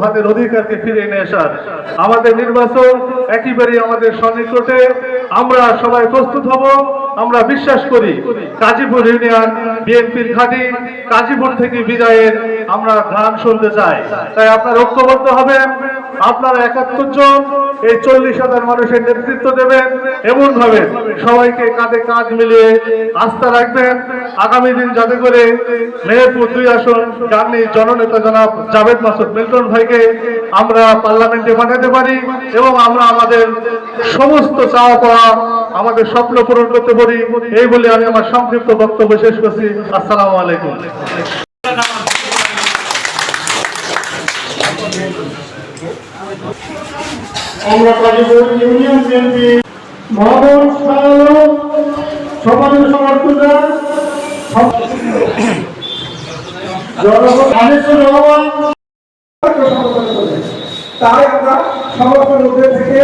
আমাদের অধিকারকে ফিরে এনে আসার। আমাদের নির্বাচন একেবারে আমাদের সন্নিকটে। আমরা সবাই প্রস্তুত হব। আমরা বিশ্বাস করি কাজীপুর ইউনিয়ন, বিএনপির ঘাঁটি কাজীপুর থেকে বিদায়ের আমরা গান শুনতে চাই। তাই আপনারা ঐক্যবদ্ধ হবেন। আপনারা একাত্তর জন এই চল্লিশ হাজার মানুষের নেতৃত্ব দেবেন। এমন ভাবে সবাইকে কাঁধে কাঁধ মিলিয়ে আস্থা রাখবেন। আগামী দিন যাতে করে মেহেরপুর দুই আসন জানি জননেতা জনাব জাভেদ মাসুদ মিল্টন ভাইকে আমরা পার্লামেন্টে পাঠাতে পারি এবং আমরা আমাদের সমস্ত চাওয়া পাওয়া আমাদের স্বপ্ন পূরণ করতে পারি। এই বলে আমি আমার সংক্ষিপ্ত বক্তব্য শেষ করছি। আসসালামু আলাইকুম। আমরা কাজীপুর ইউনিয়ন বিএনপি মহাবন সারালো সমাজের সমর্থকরা তাই আমরা মধ্যে থেকে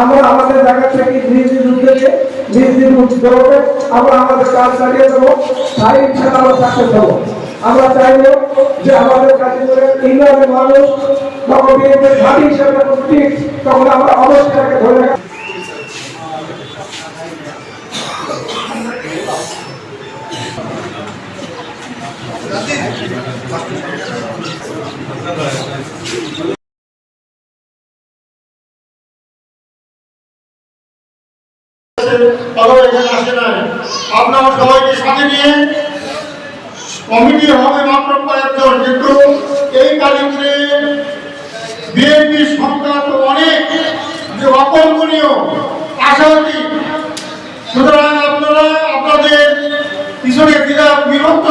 আমরা আমাদের জায়গা থেকে নিজ নিজ উদ্যোগে, নিজ নিজ আমরা আমাদের কাজ চালিয়ে দেবো। তাই ইনশাআল্লাহ সাকসেস হব। আমরা চাইব যে আমাদের কাছে করে ইংল্যান্ডের মানুষ যখন বিএনপির ঘাঁটি হিসেবে ঠিক, তখন আমরা অবশ্যই তাকে ধরে আসে নাই আপনারা সবাইকে কমিটি হবে মাত্র কয়েকজন, কিন্তু এই তারিখে বিএনপি সংক্রান্ত অনেক যে অকল্পনীয়, আশাবাদী। সুতরাং আপনারা, আপনাদের পিছনে বিরাট বিভক্ত